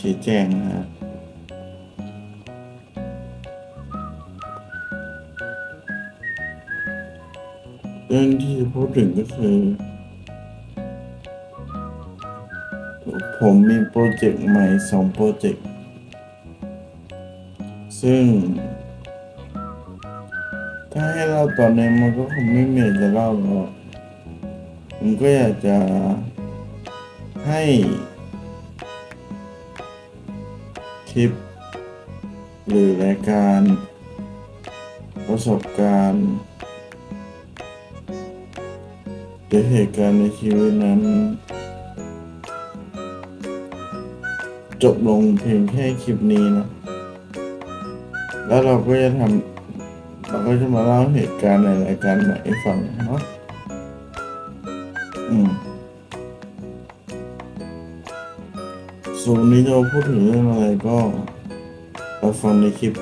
ชี้แจงนะฮะเรื่องที่จะพูดถึงก็คือ ผมมีโปรเจกต์ใหม่สองโปรเจกต์ ซึ่ง ถ้าให้เล่าตอนนี้มันก็คงไม่มีอะไรจะเล่าแล้วอะผมก็อยากจะ ให้คลิป หรือรายการ ประสบการณ์หรือเหตุการณ์ในชีวิตนั้น จบลงเพียงแค่คลิปนี้นะ แล้วเราก็จะทำเราก็จะมาเล่าเหตุการณ์ในรายการใหม่ให้ฟังเนาะอืม ส่วนวันนี้จะมาพูดถึงเรื่องอะไรก็ไปฟังในคลิป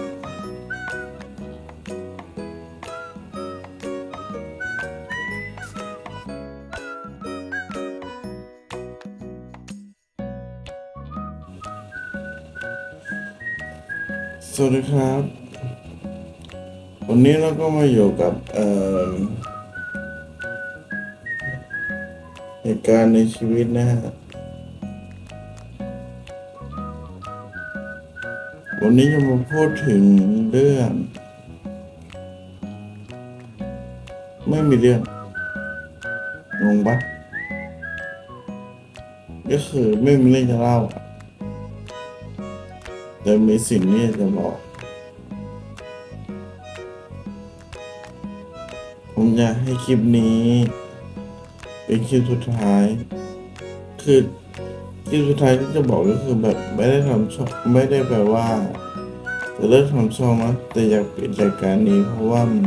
สวัสดีครับ วันนี้เราก็มาอยู่กับเอ่อเหตุการณ์ในชีวิตนะฮะ วันนี้จะมาพูดถึงเรื่อง ไม่มีเรื่องงงปะก็คือไม่มีเรื่องจะเล่า แต่มีสิ่งที่จะบอก ผมอยากให้คลิปนี้ เป็นคลิปสุดท้าย คือ คลิปสุดท้ายที่จะบอกก็คือแบบไม่ได้ทำช่องไม่ได้แปลว่าจะเลิกทำช่องนะแต่อยากปิดรายการนี้เพราะว่ามัน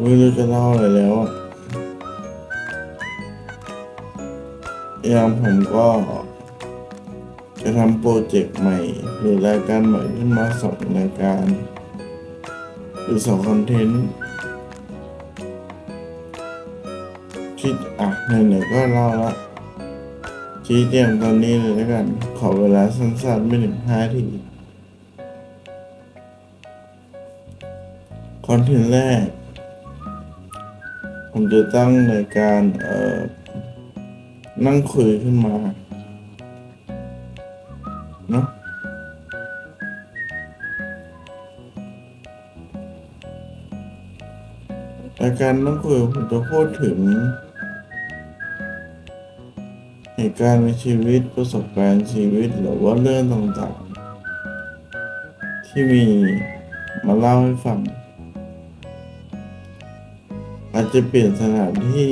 ไม่รู้จะเล่าอะไรแล้วอะอย่างผมก็จะทำโปรเจกต์ใหม่ หรือรายการใหม่ขึ้นมาสองรายการ หรือสองคอนเทนต์ที่อะไหนๆก็เล่าละ ชี้แจงตอนนี้เลยแล้วกัน ขอเวลาสั้นๆ ไม่ถึงห้าที คอนเทนต์แรก ผมจะตั้งรายการ เอ่อ นั่งคุยขึ้นมา เนาะรายการนั่งคุยผมจะพูดถึง เหตุการณ์ในชีวิตประสบการณ์ชีวิตหรือว่าเรื่องต่างๆ ที่มีมาเล่าให้ฟัง อาจจะเปลี่ยนสถานที่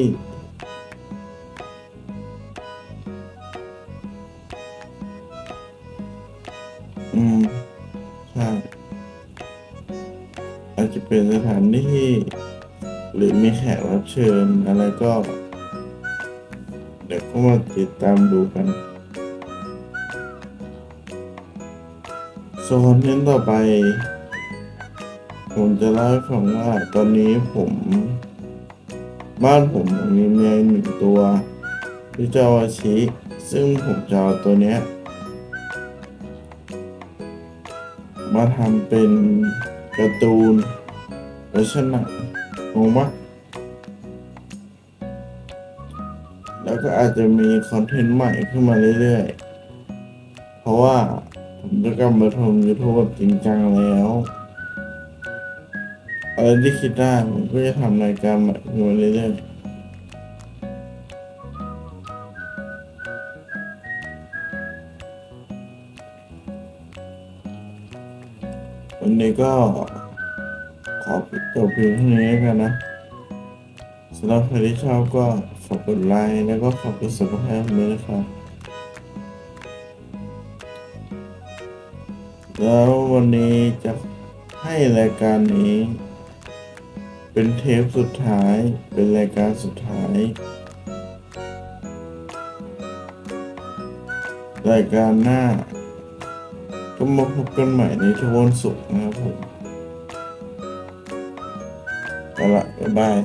อืม ใช่ อาจจะเป็นสถานที่ หรือมีแขกรับเชิญอะไรก็ ดี๋ยวก็มาติดตามดูกันส่วนคอนเทนต์ต่อไป ผมจะเล่าให้ฟังว่าตอนนี้ผม บ้านผมมีแมวหนึ่งตัวที่เจ้าอาชิซึ่งผมจะเอาตัวเนี้ยมาทำเป็นการ์ตูนเวอร์ชันหนังงงปะ แล้วก็อาจจะมีคอนเทนต์ใหม่ขึ้นมาเรื่อยๆ เพราะว่าผมจะกลับมาทำยูทูบแบบจริงจังแล้วอะไรที่คิดได้ผมก็จะทำรายการใหม่ขึ้นมาเรื่อยๆวันนี้ก็ขอจบเพียงเท่านี้แล้วกันนะ สำหรับใครที่ชอบก็ฝากกดไลค์แล้วก็ฝากกด subscribe ด้วยนะครับ แล้ววันนี้จะให้รายการนี้ เป็นเทปสุดท้ายเป็นรายการสุดท้าย รายการหน้า ก็มาพบกันใหม่ในทุกวันศุกร์นะครับผมเอาละบ๊ายบาย